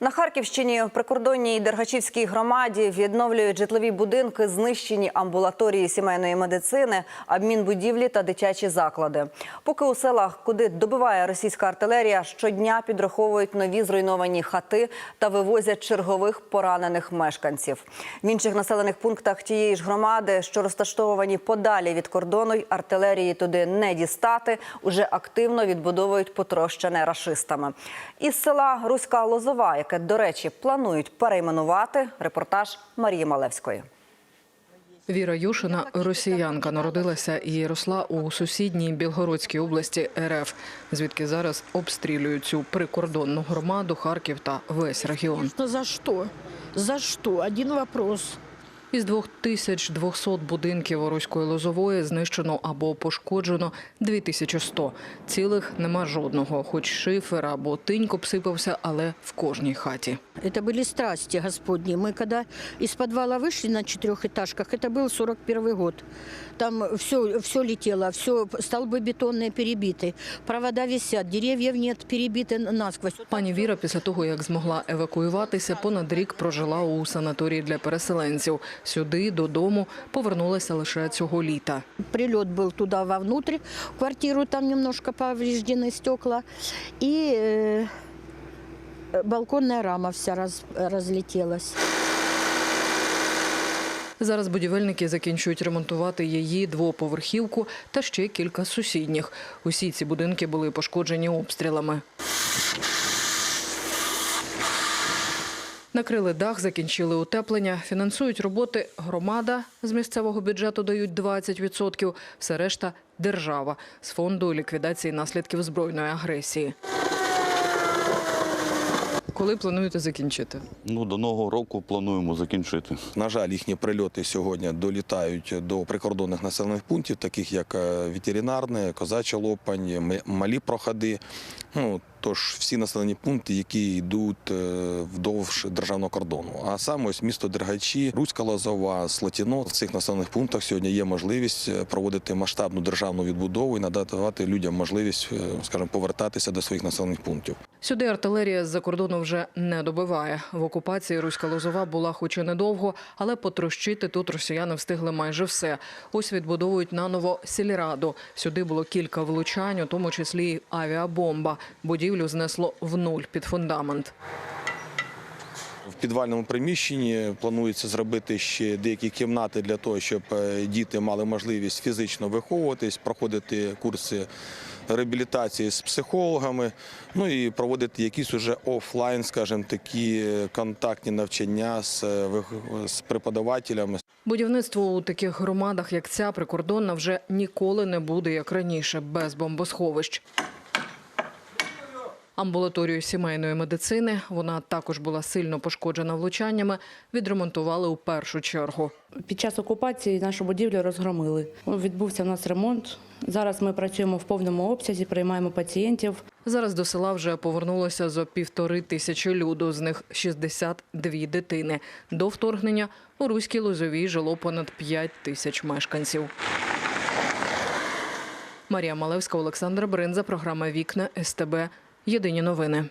На Харківщині в прикордонній Дергачівській громаді відновлюють житлові будинки, знищені амбулаторії сімейної медицини, адмінбудівлі та дитячі заклади. Поки у селах, куди добиває російська артилерія, щодня підраховують нові зруйновані хати та вивозять чергових поранених мешканців. В інших населених пунктах тієї ж громади, що розташовані подалі від кордону, артилерії туди не дістати, уже активно відбудовують потрощене рашистами. Із села Руська Лозова, яке, до речі, планують перейменувати, репортаж Марії Малевської. Віра Юшина – росіянка, народилася і росла у сусідній Білгородській області РФ, звідки зараз обстрілюють цю прикордонну громаду, Харків та весь регіон. За що? За що? Один вопрос. Із 2200 будинків Оруської Лозової знищено або пошкоджено 2100. Цілих нема жодного, хоч шифер або тиньк обсипався, але в кожній хаті. Это были страсти Господни. Мы когда из подвала вышли на четырехэтажках, это был 41 год. Там все, все летело, все, столбы бетонные перебиты, провода висят, деревьев нет, перебиты насквозь. Пані Віра після того, як змогла евакуюватися, понад рік прожила у санаторії для переселенців. Сюди, додому, повернулася лише цього літа. Прилет был туда вовнутрь, в квартиру там немножко повреждены стекла. И э, балконная рама вся раз- разлетелась. Зараз будівельники закінчують ремонтувати її двоповерхівку та ще кілька сусідніх. Усі ці будинки були пошкоджені обстрілами. Накрили дах, закінчили утеплення, фінансують роботи громада з місцевого бюджету дають 20%, все решта держава з фонду ліквідації наслідків збройної агресії. Коли плануєте закінчити? Ну, до нового року плануємо закінчити. На жаль, їхні прильоти сьогодні долітають до прикордонних населених пунктів, таких як е, ветеринарне, козача лопань, малі проходи. Ну, тож всі населені пункти, які йдуть е, вдовж державного кордону. А саме ось місто Дергачі, Руська Лозова, Слотіно. В цих населених пунктах сьогодні є можливість е, проводити масштабну державну відбудову і надавати людям можливість, е, скажімо, повертатися до своїх населених пунктів. Сюди артилерія з-за кордону вже не добиває. В окупації Руська Лозова була хоч і недовго, але потрощити тут росіяни встигли майже все. Ось відбудовують наново сільраду. Сюди було кілька влучань, у тому числі й авіабомба. Будівлю знесло в нуль під фундамент. В підвальному приміщенні планується зробити ще деякі кімнати для того, щоб е, діти мали можливість фізично виховуватись, проходити курси реабілітації з психологами, ну і проводити якісь уже офлайн, скажімо, такі контактні навчання з, е, з преподавателями. Будівництво у таких громадах, як ця прикордонна, вже ніколи не буде як раніше, без бомбосховищ. Амбулаторію сімейної медицини вона також була сильно пошкоджена влучаннями. Відремонтували у першу чергу. Під час окупації нашу будівлю розгромили. Відбувся в нас ремонт. Зараз ми працюємо в повному обсязі, приймаємо пацієнтів. Зараз до села вже повернулося зо півтори тисячі люду, з них 62 дитини. До вторгнення у Руській Лозовій жило понад 5 тисяч мешканців. Марія Малевська, Олександр Бринза, програма Вікна СТБ. Єдині новини.